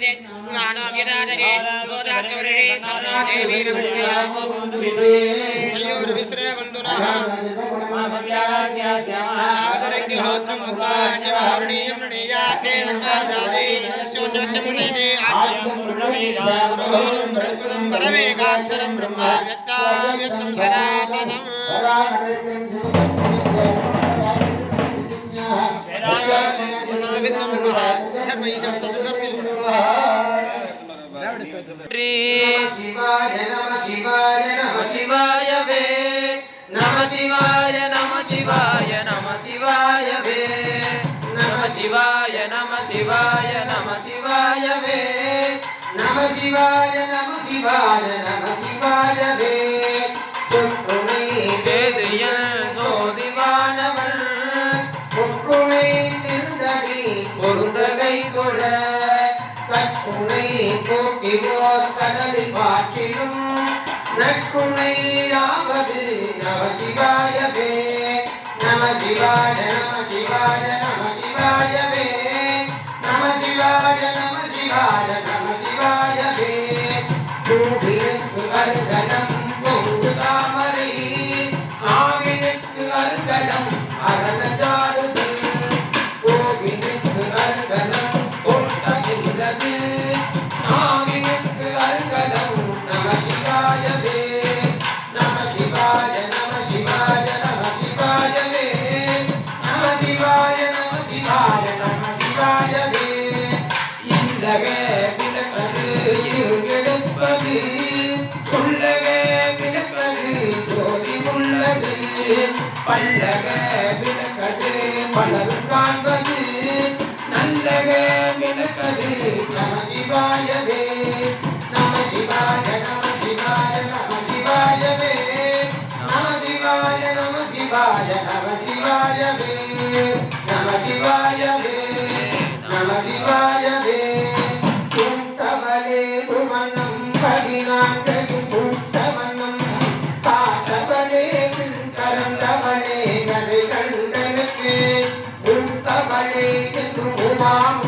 శ్రీరామచంద్రే నానావ్యదాచరే యోదాచవరే సన్నాదేవీ మయూర్విశ్రే వందునః ఆదరగ్నిహోత్రముద్వాణ్యవహరణీయం రణీయాగ్నే సంవాదాదే నరస్యోన్యవక్తమునేతే సనాతనం నమ శివాయ వే నమ శివాయ నమ శివాయ నమ శివాయ వే నమ శివాయ నమ శివాయ నమ శివాయ వే నమ శివాయ నమ శివాయ నమ శివాయ வே நம சிவாயவே நம சிவாய நம சிவாய நம சிவாயவே நம சிவாய நம சிவாய நம சிவாயவே. பூவினுக்கு அருகனம் பொங்கு தாமரை ஆவினுக்கு அருகனம் அரண ஜாடுது பல்லக விளக்கது பலரும் காண்பது. நல்லக விளக்கது நம சிவாயவே. நம சிவாய நம சிவாய நம சிவாயவே. நம சிவாய நம சிவாய நம சிவாயவே. நம சிவாய உத்தவளே என்று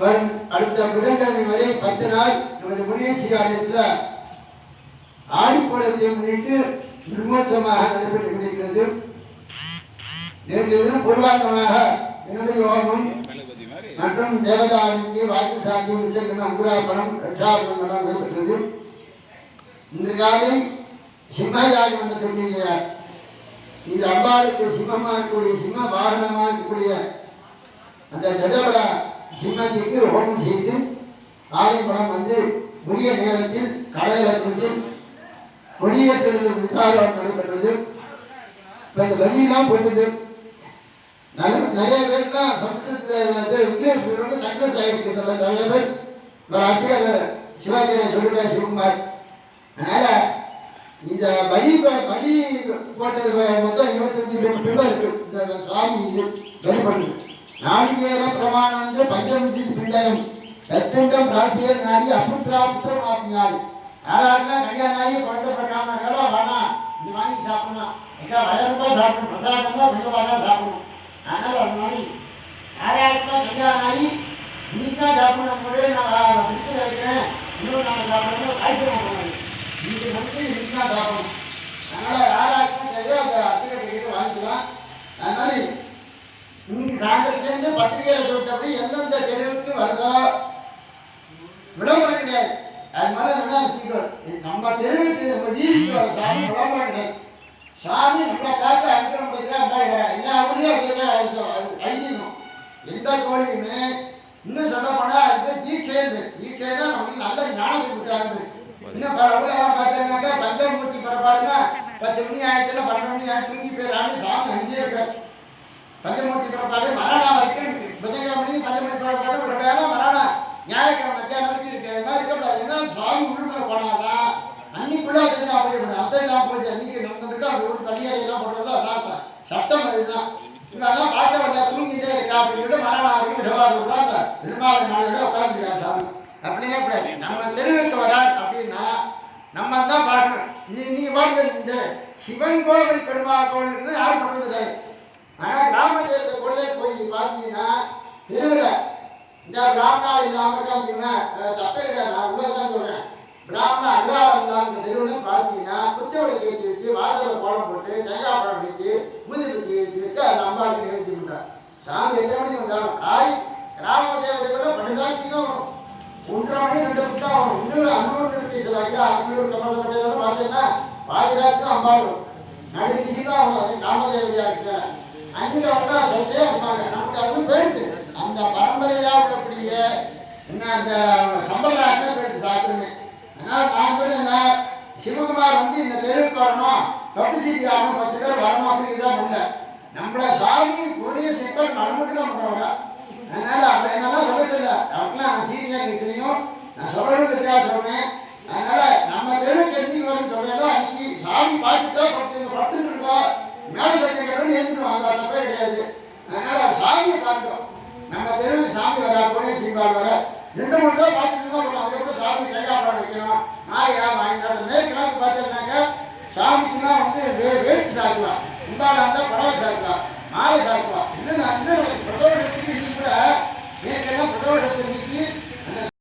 வரும். அடுத்த புதன்கிழமை வரை பத்து நாள் நமது முனியஸ்ரீ ஆலயத்தில் ஆடிப்பூரத்தை முன்னிட்டு பிரம்மோற்சவமாக நடைபெற்றுக் கொண்டிருக்கிறது. நேற்று தினம் பூர்வாங்கமாக என்னுடைய ஹோமம் மற்றும் தேவதாவிக்கு வாக்கு சாந்தி விசேஷன அங்குராப்பணம் ரட்சாபதம் நடைபெற்றது. இன்று காலை சிம்மயாகம் என்று இந்த அம்பாளுக்கு சிம்மமாக இருக்கக்கூடிய சிம்ம வாகனமாக இருக்கக்கூடிய அந்த கதவட சிவகாஞ்சிக்கு ஹோமம் செய்து ஆலயபுரம் வந்து உரிய நேரத்தில் கடலிலிருந்து கொடியேற்றது விசாரணை நடைபெற்றது. இப்போ இந்த வரியெல்லாம் போட்டது. நிறைய நிறைய பேர்லாம் சம்ஸ்கிருத இங்கிலீஷ் சக்ஸஸ் ஆகிருக்கு நிறைய பேர் ஒரு அர்ச்சகர் சிவாஜி சொல்லிட்டார் சிவகுமார். அதனால் இந்த பலி ப- பலி போட்டது மொத்தம் இருபத்தஞ்சு பிள்ளை இருக்கு. இந்த சுவாமி இது வழிபடுது நாளிகேர பிரமாணம் வந்து பஞ்சவம்சி பிண்டகம் தற்பிண்டம் ராசியர் நாரி அபுத்ரா புத்திரம் ஆப்னியாரு யாராருன்னா கல்யாணம் ஆகி குழந்தை பிறக்காம வேணாம் இது வாங்கி சாப்பிடணும். எங்க வயலுப்பா சாப்பிடணும் பிரசாதம் தான் கொஞ்சம் தான் சாப்பிடணும். அதனால் அது மாதிரி யாராருக்கா கல்யாணம் ஆகி இன்னைக்கு சாப்பிடணும் கூட நான் பிடிச்சி வைக்கிறேன். இன்னும் நாங்கள் சாப்பிடணும் காய்ச்சல் பண்ணுவோம் இன்னைக்கு முடிச்சு இன்னைக்கு தான் சாப்பிடணும் அதனால யாராருக்கும் தெரியாது அந்த அச்சனை கிட்ட வாங்கிக்கலாம் அது மாதிரி இன்னைக்கு சாயந்தரத்துலேருந்து பத்திரிகையில் விட்டபடி எந்தெந்த தெருவுக்கு வருதோ விளம்பரம் கிடையாது அது மாதிரி என்ன இருக்குது நம்ம தெருவுக்கு நம்ம வீட்டுக்கு வர சாமி விளம்பரம் கிடையாது சாமி நம்மளை பார்த்து அனுப்புறம் எல்லா ஊர்லேயும் அது ஐதீகம் எந்த கோயிலையுமே இன்னும் சொல்ல போனால் அது தீட்சைன்னு தீட்சைனா நமக்கு நல்ல ஞானத்தை கொடுக்குறாங்க. இன்னும் பல ஊரெல்லாம் பார்த்தீங்கன்னாக்கா பஞ்சமூர்த்தி பிறப்பாடுன்னா பத்து மணி ஆயிரத்துல பன்னெண்டு மணி ஆயிரத்து தூங்கி போயிடறான்னு சாமி அங்கேயே இருக்காரு. பஞ்சமூர்த்தி பிறப்பாடு மரணா வரைக்கும் இருக்கு. புதன்கிழமை பஞ்சமூர்த்தி பிறப்பாடு ஒரு வேலை மரணா ஞாயிற்றுக்கிழமை மத்தியானம் வரைக்கும் இருக்கு. அது மாதிரி இருக்கக்கூடாது. ஏன்னா சுவாமி உள்ளுக்குள்ள போனாதான் ஃபுல்லாக அதை ஞாபகம் பண்ணணும் அந்த ஞாபகம் அன்னைக்கு நடந்துட்டு அது ஒரு கல்யாணம் போடுறது அதான் சட்டம் அதுதான். இவெல்லாம் பார்க்க வரல தூங்கிட்டே இருக்கா அப்படின்னு சொல்லிட்டு மரணம் வரைக்கும் விடவா அந்த பெருமாள் நாளையோட உட்காந்துருக்கா சாமி. அப்படின்னா கூடாது நம்ம தெருவுக்கு வரார் அப்படின்னா நம்ம தான் பார்க்கணும். நீ நீ பாருங்க இந்த சிவன் கோவில் பெருமாள் கோவிலுக்கு யாரும் பண்ணுறது இல்லை ஆனால் கிராமத்தில் கொள்ளை போய் பார்த்தீங்கன்னா தெருவில் இந்த ராமநாள் இல்லாமல் இருக்காங்க தப்பே இருக்காது நான் உள்ளதான் சொல்கிறேன் பிராமணா அன்றாடம் நிறுவனம் தெருவில் பார்த்தீங்கன்னா குத்தவடை கேத்தி வச்சு வாசலில் கோலம் போட்டு தேங்காய் பழம் வச்சு முந்திரி வச்சு ஏற்றி வச்சு அந்த அம்பாளுக்கு நிகழ்ச்சி விட்டார் சாமி எத்தனை மணிக்கு வந்தாலும் காய் கிராம தேவதைகளும் பன்னெண்டாச்சு தான் வரும். ஒன்றரை மணி ரெண்டு மணி தான் வரும். இன்னொரு அன்னூர் இருக்கு சில ஐயா அன்னூறு கமலப்பட்டையில பார்த்தீங்கன்னா பாதுகாத்து தான் அம்பாள் நடுநிதி தான் அவங்க கிராம காமதேவதையா இருக்கிறாங்க அன்னைக்கு அவங்க தான் இருப்பாங்க நமக்கு அதுவும் போயிடுது அந்த பரம்பரையா உள்ளக்கூடிய என்ன அந்த சம்பிரதாயத்தை போயிடுது சாப்பிடுங்க அதனால நான் சொல்லுங்க சிவகுமார் வந்து இந்த தெருவுக்கு வரணும் பட்டுசிட்டி பத்து பேர் வரணும் தான் இல்லை நம்மள சாமி புரணிய சிற்பம் நமக்கு தான் பண்ணுறவங்க அதனால அப்படி என்னெல்லாம் சொல்லதில்லை அவருக்குலாம் நான் சீனியர் எனக்கு தெரியும். நான் சொல்லணுங்கிறதுக்காக சொல்றேன். அதனால நம்ம தெரு கெட்டி வரும் சொல்றதோ அன்னைக்கு சாமி பார்த்துட்டா படுத்து படுத்துட்டு இருக்கோம் மேலே சட்டம் கட்டணும் எழுந்துருவாங்க அது தப்பே கிடையாது. அதனால சாமியை பார்க்கிறோம் நம்ம தெருவில் சாமி வரா புரணிய சிம்பால் வர ரெண்டு மூணு தான் பார்த்துட்டு தான் போகணும் அதுக்கப்புறம் சாமி தேங்காய் வைக்கணும். நாளையா வாங்கி அந்த மேற்கிழமை சாமிக்குன்னா வந்து வே வேட்டு சாப்பிடலாம் உண்டான இருந்தால் பறவை சாப்பிடலாம் மாலை சாப்பிடலாம் இன்னும் நான் இன்னும் பிரதோஷத்துக்கு இன்னைக்கு கூட ஏற்கனவே பிரதோஷத்துக்கு